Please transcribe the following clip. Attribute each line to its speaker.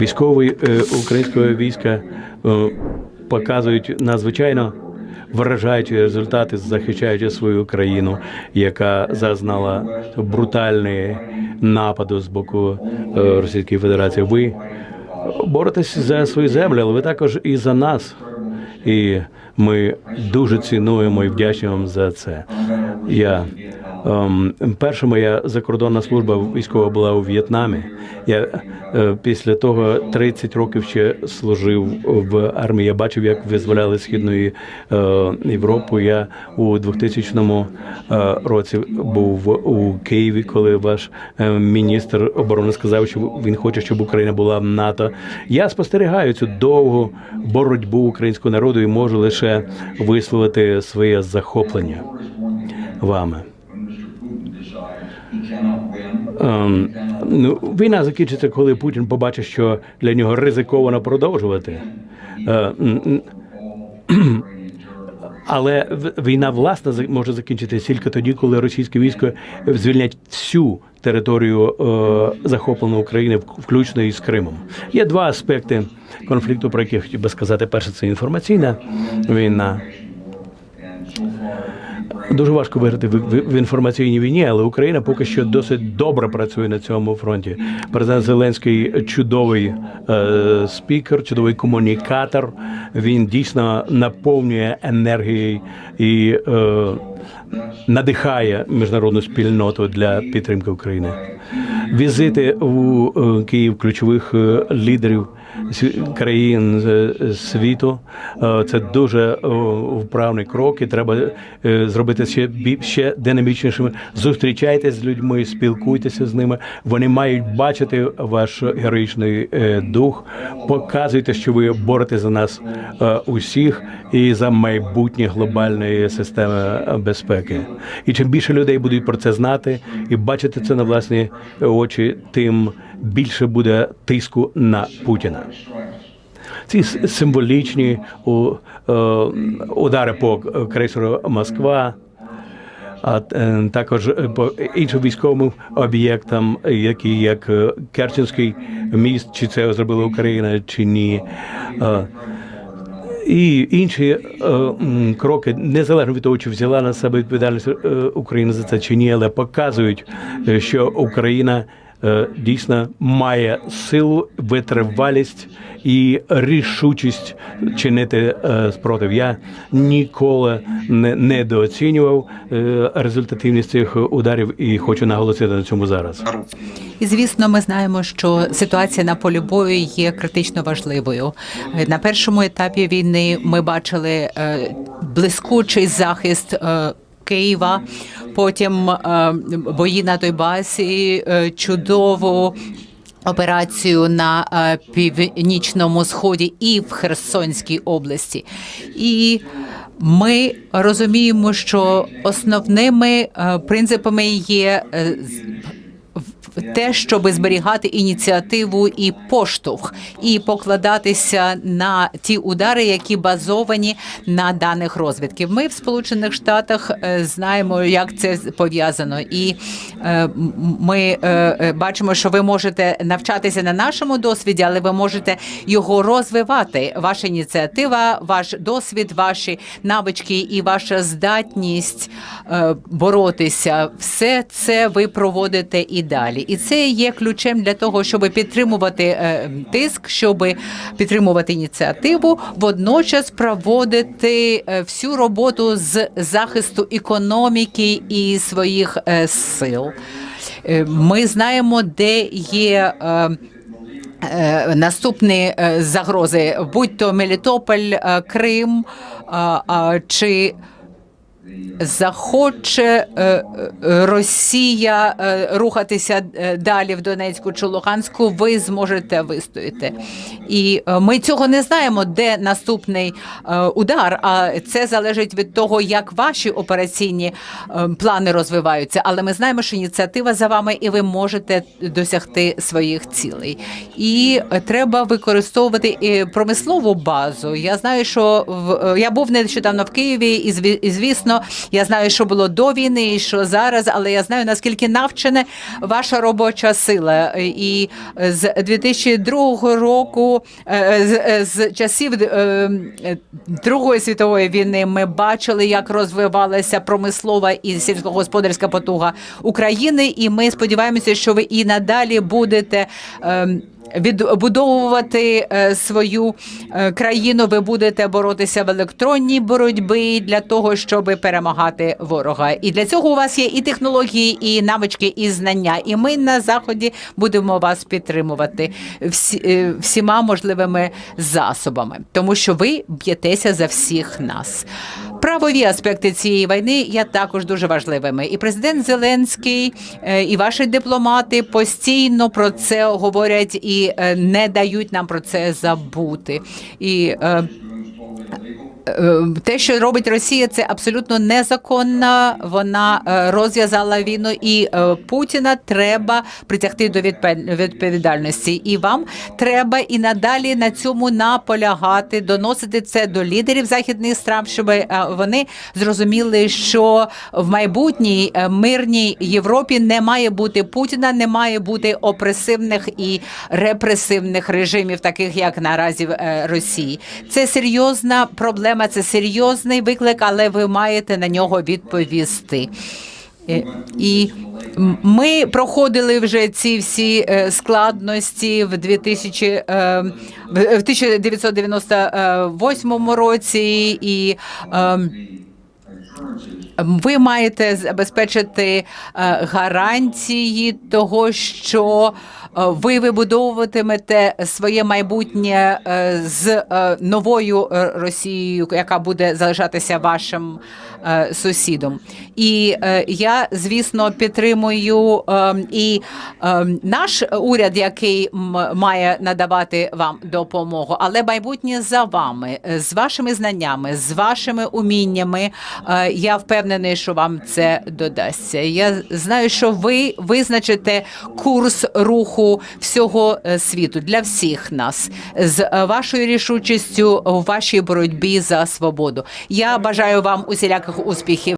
Speaker 1: Військові е, українського війська е, показують надзвичайно вражаючі результати, захищаючи свою країну, яка зазнала брутальний нападу з боку е, Російської Федерації. Ви боретесь за свою землю, але ви також і за нас. І ми дуже цінуємо і вдячні вам за це. Я перша моя закордонна служба військова була у В'єтнамі. Я е, після того 30 років ще служив в армії. Я бачив, як визволяли східну е, Європу. Я у 2000 е, році був у Києві, коли ваш міністр оборони сказав, що він хоче, щоб Україна була в НАТО. Я спостерігаю цю довгу боротьбу українського народу і можу лише висловити своє захоплення вами. Ем, ну, війна закінчиться, коли Путін побачить, що для нього ризиковано продовжувати. Е, але війна власне може закінчитися тільки тоді, коли російське військо звільнять всю територію е, захопленої України, включно із Кримом. Є два аспекти конфлікту, про які хотів би сказати. Перше це інформаційна війна. Дуже важко виграти в, інформаційній війні, але Україна поки що досить добре працює на цьому фронті. Президент Зеленський чудовий е, спікер, чудовий комунікатор. Він дійсно наповнює енергією і е, надихає міжнародну спільноту для підтримки України. Візити у е, Київ ключових е, лідерів країн е, світу це дуже вправний крок, і треба зробити ще ще динамічнішими. Зустрічайтесь з людьми, спілкуйтеся з ними. Вони мають бачити ваш героїчний дух. Показуйте, що ви боретеся за нас усіх і за майбутнє глобальної системи безпеки. І чим більше людей будуть про це знати і бачити це на власні очі, тим більше буде тиску на Путіна. Ці символічні е, удари по крейсеру Москва. А е, також по іншим військовим об'єктам, які як е, Керченський міст, чи це зробила Україна, чи ні. І інші е, кроки, незалежно від того, чи взяла на себе відповідальність е, Україна за це чи ні, але показують, е, що Україна дійсно має силу, витривалість і рішучість чинити е, спротив. Я ніколи не недооцінював е, результативність цих ударів і хочу наголосити на цьому зараз.
Speaker 2: І звісно, ми знаємо, що ситуація на полі бою є критично важливою. Е, На першому етапі війни ми бачили е, блискучий захист. Києва, потім е, бої на Донбасі, е, чудову операцію на е, північному сході і в Херсонській області. І ми розуміємо, що основними принципами є те, щоб зберігати ініціативу і поштовх, і покладатися на ті удари, які базовані на даних розвідків. Ми в Сполучених Штатах е, знаємо, як це пов'язано, і е, ми е, бачимо, що ви можете навчатися на нашому досвіді, але ви можете його розвивати. Ваша ініціатива, ваш досвід, ваші навички і ваша здатність боротися. Все це ви проводите і далі. І це є ключем для того, щоб підтримувати е, тиск, щоб підтримувати ініціативу, водночас проводити е, всю роботу з захисту економіки і своїх е, сил. Ми знаємо, де є. Наступні загрози, будь то Мелітополь, Крим чи захоче е, е, Росія е, рухатися далі в Донецьку чи Луганську, ви зможете вистояти. І ми цього не знаємо, де наступний удар. А це залежить від того, як ваші операційні плани розвиваються. Але ми знаємо, що ініціатива за вами, і ви можете досягти своїх цілей. І треба використовувати і промислову базу. Я знаю, що в я був нещодавно в Києві, і звісно, дійсно я знаю, що було до війни і що зараз, але я знаю наскільки навчена ваша робоча сила. І з 2002 року, е, з, е, з часів е, е, Другої світової війни, ми бачили, як розвивалася промислова і сільськогосподарська потуга України, і ми сподіваємося, що ви і надалі будете. Відбудовувати е, свою е, країну, ви будете боротися в електронній боротьбі для того, щоб перемагати ворога. І для цього у вас є і технології, і навички, і знання. І ми на заході будемо вас підтримувати е, всіма можливими засобами, тому що ви б'єтеся за всіх нас. Правові аспекти цієї війни є також дуже важливими. І президент Зеленський, е, і ваші дипломати постійно про це говорять і е, не дають нам про це забути. І е, те, що робить Росія, це абсолютно незаконно. Вона е, розв'язала війну, і е, Путіна треба притягти до відповідальності. І вам треба і надалі на цьому наполягати, доносити це до лідерів західних стран, щоб е, вони зрозуміли, що в майбутній е, мирній Європі не має бути Путіна, не має бути опресивних і репресивних режимів, таких як наразі в е, Росії. Це серйозна проблема, це серйозний виклик, але ви маєте на нього відповісти. Е, І ми проходили вже ці всі е, складності в 2000, е, в в 1998 році і. ем, ви маєте забезпечити гарантії того, що ви вибудовуватимете своє майбутнє е, з е, новою е, Росією, яка буде залишатися вашим е, сусідом. І е, я, звісно, підтримую е, і е, наш уряд, який має надавати вам допомогу, але майбутнє за вами, е, з вашими знаннями, з вашими уміннями. Е, Я впевнений, що вам це додасться. Я знаю, що ви визначите курс руху всього е, світу для всіх нас з е, вашою рішучістю в вашій боротьбі за свободу. Я бажаю вам усіляких успіхів.